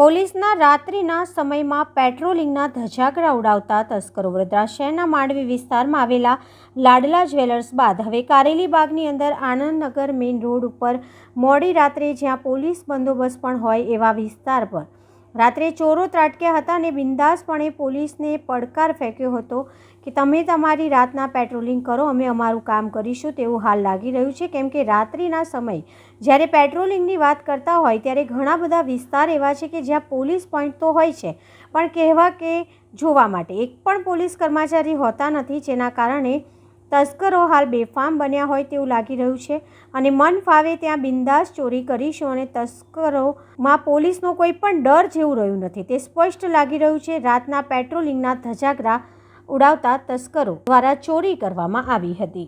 પોલીસના રાત્રિના સમયમાં પેટ્રોલિંગના ધજાગરા ઉડાવતા તસ્કરો વડોદરા શહેરના માંડવી વિસ્તારમાં આવેલા લાડલા જ્વેલર્સ બાદ હવે કારેલી બાગની અંદર આનંદનગર મેઇન રોડ ઉપર મોડી રાત્રે જ્યાં પોલીસ બંદોબસ્ત પણ હોય એવા વિસ્તાર પર રાત્રે ચોરો ત્રાટક્યા હતા અને બિંદાસપણે પોલીસને પડકાર ફેંક્યો હતો કે તમે તમારી રાતના પેટ્રોલિંગ કરો, અમે અમારું કામ કરીશું તેવું હાલ લાગી રહ્યું છે. કેમ કે રાત્રિના સમય જ્યારે પેટ્રોલિંગની વાત કરતા હોય ત્યારે ઘણા બધા વિસ્તાર એવા છે કે જ્યાં પોલીસ પોઈન્ટ તો હોય છે, પણ કહેવા કે જોવા માટે એક પણ પોલીસ કર્મચારી હોતા નથી, જેના કારણે તસ્કરો હાલ બેફામ બન્યા હોય તેવું લાગી રહ્યું છે અને મન ફાવે ત્યાં બિંદાસ ચોરી કરીશું અને તસ્કરોમાં પોલીસનો કોઈ પણ ડર જેવું રહ્યું નથી. તે સ્પષ્ટ લાગી રહ્યું છે, રાતના પેટ્રોલિંગના ધજાગરા ઉડાવતા તસ્કરો દ્વારા ચોરી કરવામાં આવી હતી.